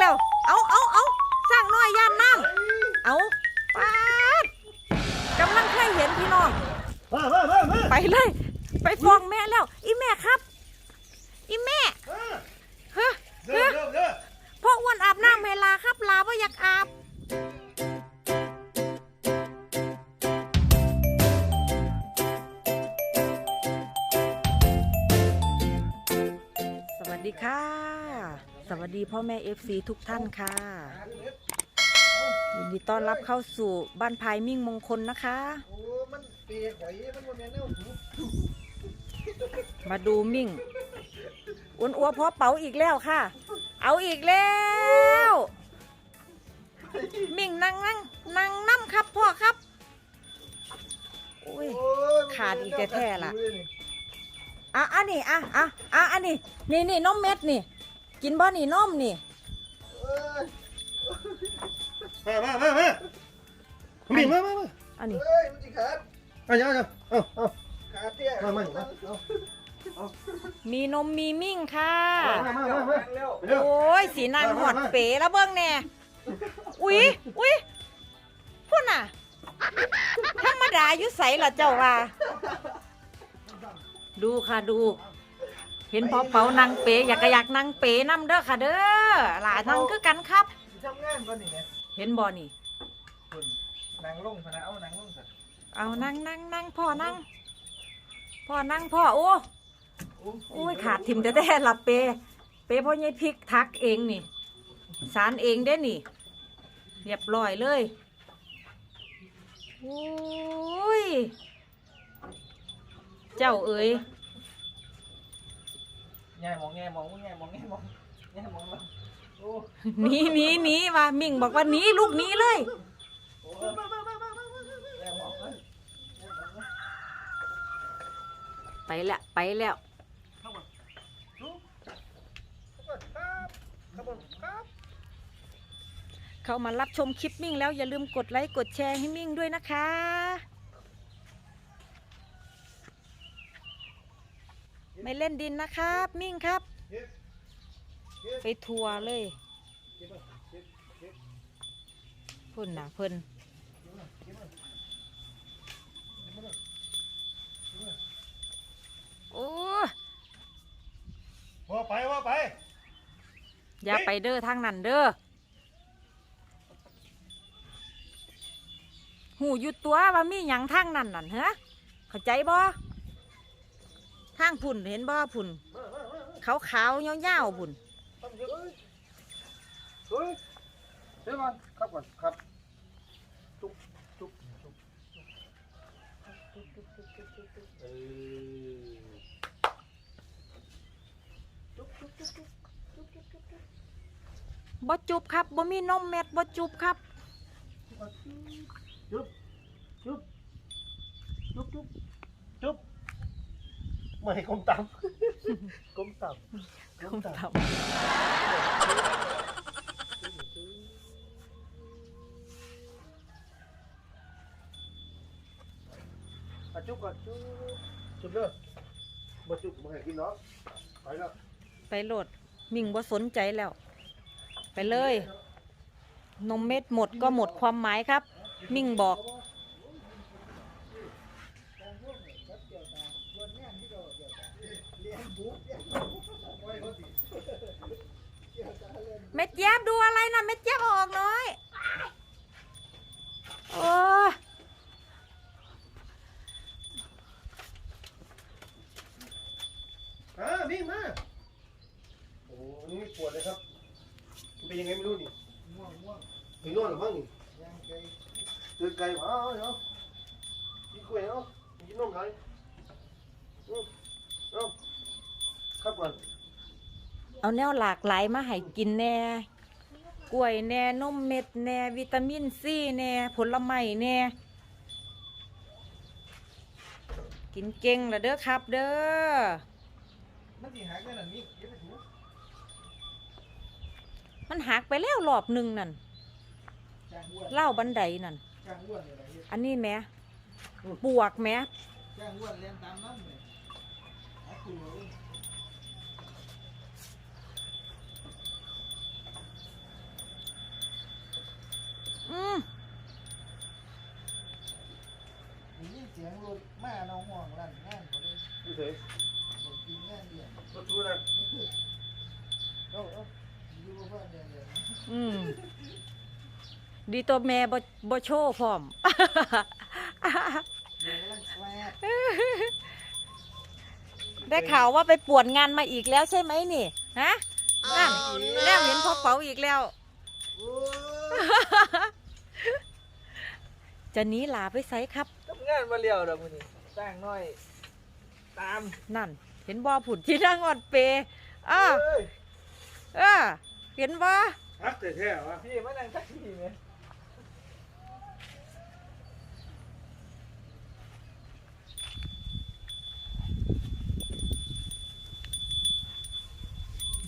แล้ว เอาเอาเอาสร้างน้อยย่านน้ำเอาปาดกำลังเคยเห็นพี่น้องมามามามาไปเลย ไปฟ้องแม่แล้ว อีแม่ครับ อีแม่เฮ้อเด้อเด้อเด้อพ่ออ้วนอาบน้ำให้ลาครับลาว่าอยากอาบ สวัสดีพ่อแม่ FC ทุกท่านค่ะยินดีต้อนรับเข้าสู่บ้านพายมิ่งมงคลนะคะ โอ้มันเปียกไหวมันบ่แม่นแนวถูมาดูมิ่งอ้วนอัวพอเป๋าอีกแล้วค่ะ เอาอีกแล้ว มิ่งนั่งนั่งนั่งน้ำครับพ่อครับอุ้ย โอ้ยขาดอีกแท้ๆล่ะ อะอันนี้อะอะอะอันนี้นี่นี่นมเม็ดนี่ กินบ่นี่นมนี่เอ้ยมามามามามีมามามาอันนี้เอ้ยมันสิขาดเอาเอาเอาเอาเอาขาเตี้ยมามามาเอามีนมมีมิ่งค่ะ มามามามาเร็วเร็วโอ้ยสีนางหอดเป๋แล้วเบิ้งแน่ อุ๊ยอุ๊ยพูดน่ะ ธรรมดาอยู่ใสล่ะเจ้าว่า ดูค่ะดู เห็นพอเป๋านางเป๋อยากกะอยากนางเป๋นํเด้อค่ะเด้อหลานนางคือกันครับสิทำงานบ่นี่แหมเห็นบ่นี่ คุณนางลงพะนะเอานางลงซะเอานั่งนั่งนั่งพ่อนั่งพ่อนั่งพ่อโอ้โอ้ยขาดทิมแต่แต่หลับเป เปพ่อใหญ่พริกทักเองนี่ สารเองเด้นี่ เรียบร้อยเลยโอ้ย เจ้าเอ๋ย แง่มองแง่มองแง่มองแง่มองแง่มองแล้วโอ้หนีหนีหนีว่ามิ่งบอกว่าหนีลูกหนีเลยโอ้แง่มองเลยแง่มองเลยไปแล้วไปแล้วครับครับครับเข้ามารับชมคลิปมิ่งแล้วอย่าลืมกดไลค์กดแชร์ให้มิ่งด้วยนะคะ ไม่เล่นดินนะครับ มิ่งครับ ไปทัวร์เลยเพิ่นนะเพิ่นโอ้ว่าไปว่าไป อย่าไปเด้อทางนั้นเด้อหูอยุดตัวว่ามีหยังทางนั้นนั่นฮะเข้าใจบ่ ทางพุ่นเห็นบ่อพุ่นขาวขาวๆยาวๆพุ่นเฮ้ยเดี๋ยวก่อนครับก่อนครับจุ๊บจุ๊บจุ๊บเออบ่จุบครับบ่มีนมเม็ดบ่จุบครับจุ๊บจุ๊บจุ๊บจุ๊บจุ๊บ ไม่ให้มต่ำกลมต่ำกลมต่ำอะจุ๊บก่อนจุ๊บจุ๊บเด้อมาจุ๊บมาให้กินเนาะไปแล้วไปโหลดมิ่งบ่สนใจแล้ว ไปเลย นมเม็ดหมดก็หมดความหมายครับ มิ่งบอก เม็ดแยบดูอะไรนะเม็ดแยบออกน้อย โอ้ย อ่านี่มาโอ้นี่ไม่ปวดเลยครับมันเป็นยังไงไม่รู้นี่ ม่วงม่วง ถึงนอนหรือมั้งนี่ ย่างไกล เดินไกลมาเอาเอากินกล้วยเอากินนมไก่เอาเอาครับ ก่อนเอาแนวหลากหลายมาให้กินแน่กล้วยแน่นมเม็ดแน่วิตามินซีแน่ผลไม้แน่กินเก่งละเด้อครับ เด้อมันสิหายไปนั่นนี่เดี๋ยวไปถูมันหักไปแล้วรอบหนึ่งนั่นจางอ้วนเล่าบันไดนั่น จางอ้วนอะไรเฮ็ดอันนี้แหม่ปวกแหม่ จางอ้วนเรียนตามน้ำเลยเอาคุณเลย มไเสียงรถมาน้องห่วงลั่นงนเขาเลยนี่เอกินงานเดียนรถทุกนะเอ้ยูบ้านเดียนอืมดีตัวแม่บบโชว์พร้อมได้ข่าวว่าไปปวดงานมาอีกแล้วใช่ไหมนี่ฮะนั่นแล้วเห็นพ่อเป๋าอีกแล้ว จะหนีหลาไปไสครับ ทำงานมาเลี้ยวดอกมื้อนี้สร้างน้อย ตามนั่น เห็นบ่ผุดที่นั่งออนเปอ้าเอ้ยเออเห็นบ่ฮักแต่แท้วะพี่มานั่งทักซี่ไหม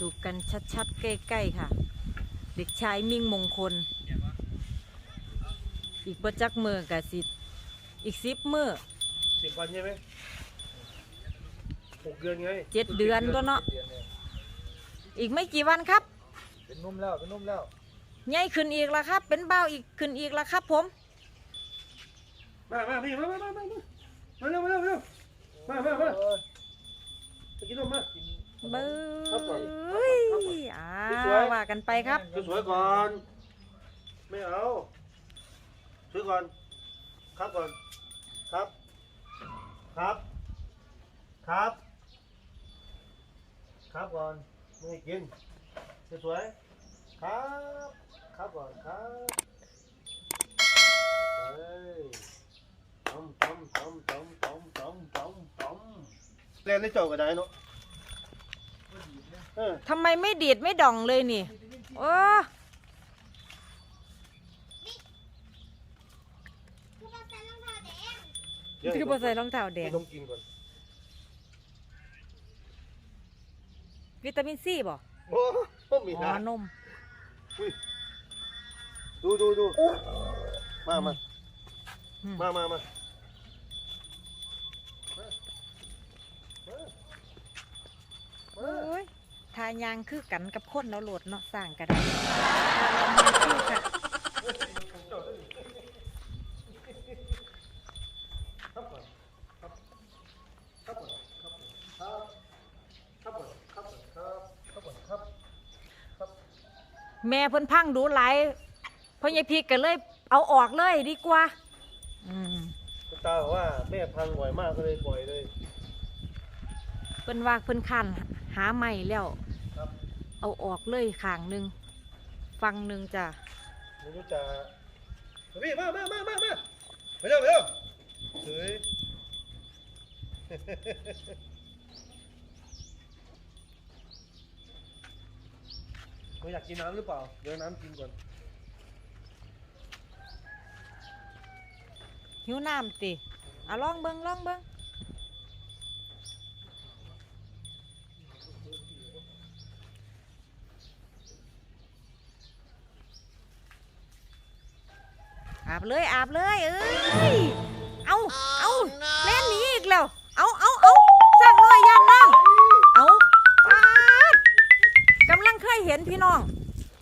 ดูกันชัดๆใกล้ๆค่ะ เด็กชายมิ่งมงคล อีกประจักมือกะสิอีกสิบมือสิบวันใช่ไหมหกเดือนไงเจ็ดเดือนตัวเนาะดือนเลยอีกไม่กี่วันครับ เป็นนุ่มแล้วเป็นนุ่มแล้วใหญ่ขึ้นอีกแล้วครับ เป็นเบ้าอีกขึ้นอีกแล้วครับ ผมมามาพี่มามามามามาเร็วมาเร็วมาเร็วมามามาโอ้ยไปกินนมมากินเบ้ครับก่อนยครับก่อนอ่าสวยๆว่ากันไปครับสวยๆก่อน ไม่เอา สวยก่อน ครับก่อน ครับ ครับ ครับ ครับก่อนไม่ให้กินสวยๆครับ ครับก่อนครับเฮ้ยต้มต้มต้มต้มต้มต้มต้มต้มเล่นได้เจ้าก็ได้เนาะเออ ทำไมไม่ดีดไม่ดองเลยนี่ โอ้ เดี๋ยว คือบ่ใส่รองเท้าแดให้งนมกินก่อนวิตามินซีบ่โอ้ต้มมีอ๋อนะนมอุ้ยดูดูดูมามาอืมมามามาโอ้ยทายางคือกันกับคนเนาะโหลดเนาะสร้างกันได้ทายางคือกัน ครับก่อนครับครับก่อนครับครับครับก่อนครับครับครับก่อนครับครับ แม่เพิ่นพังดูหลายพ่อใหญ่พีกก็เลยเอาออกเลยดีกว่า อืมคุณตาบอกว่าแม่พังบ่อยมากก็เลยปล่อยเลย เพิ่นว่าเพิ่นคันหาใหม่แล้ว ครับเอาออกเลยข้างหนึ่งฟังหนึ่งจ้ะไม่รู้จะพี่มามามามามาไปเร็วไปเร็วเฮ้ย ไม่อยากกินน้ำหรือเปล่า เดี๋ยวน้ำกินก่อน หิวน้ำติเอาลองเบิงลองเบิงอาบเลยอาบเลยเอ้ย เอาเอาเล่นหนีอีกแล้ว เคยเห็นพี่น้อง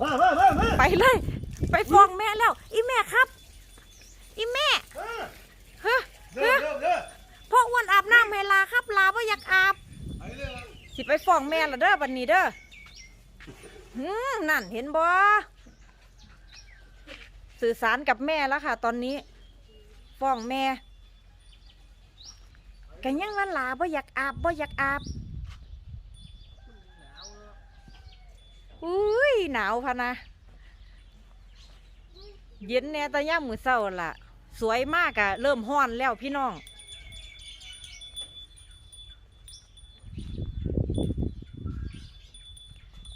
มามามามาไปเลย ไปฟ้องแม่แล้ว อีแม่ครับ อีแม่มาเฮ้อเร็วเร็วเร็วพ่ออ้วนอาบน้ำให้ลาครับลาว่าอยากอาบไปเร็วสิไปฟ้องแม่ละเด้อบันนี้เด้อหืมนั่นเห็นบ่สื่อสารกับแม่แล้วค่ะ ตอนนี้ฟ้องแม่กันยังว่าลาบ่อยากอาบบ่อยากอาบอุ้ย หนาวพะนะ เย็นแน่แตะย่ามมือเศร้าล่ะ สวยมากอะเริ่มห้อนแล้วพี่น้อง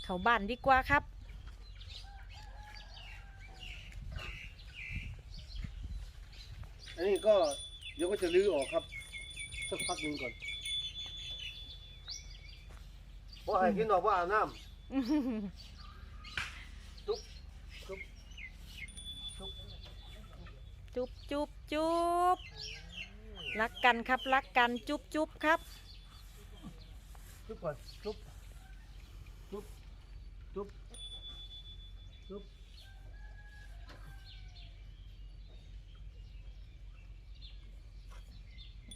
เขาบ้านดีกว่าครับอันนี้ก็เดี๋ยวก็จะรื้อออกครับสักพักหนึงก่อนเพราะให้กินดอกว่าอาบน้ำจุ๊บจุ๊บจุ๊บ จุบจุบจุบรักกันครับรักกันจุบจุบครับ จุ๊บก่อนจุ๊บจุ๊บจุ๊บจุ๊บ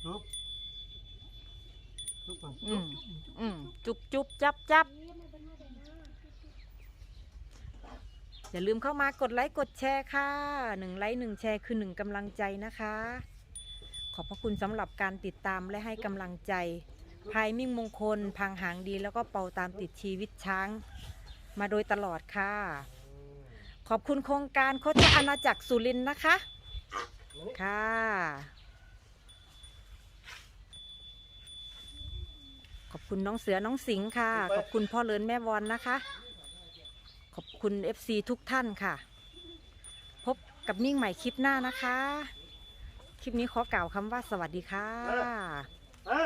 จุ๊บจุ๊บก่อนอืมอืมจุบจุบจับจับ อย่าลืมเข้ามากดไลค์กดแชร์ค่ะหนึ่งไลค์หนึ่งแชร์คือหนึ่งกำลังใจนะคะ ขอบพระคุณสำหรับการติดตามและให้กำลังใจพายมิ่งมงคล พังหางดีแล้วก็เป่าตามติดชีวิตช้าง มาโดยตลอดค่ะ ขอบคุณโครงการโคจรอาณาจักรสุรินทร์นะคะ ค่ะ ขอบคุณน้องเสือน้องสิงห์ค่ะ ขอบคุณพ่อเลินแม่วอนนะคะ คุณ FC ทุกท่านค่ะ พบกับนิ่งใหม่คลิปหน้านะคะ คลิปนี้ขอกล่าวคำว่าสวัสดีค่ะอะ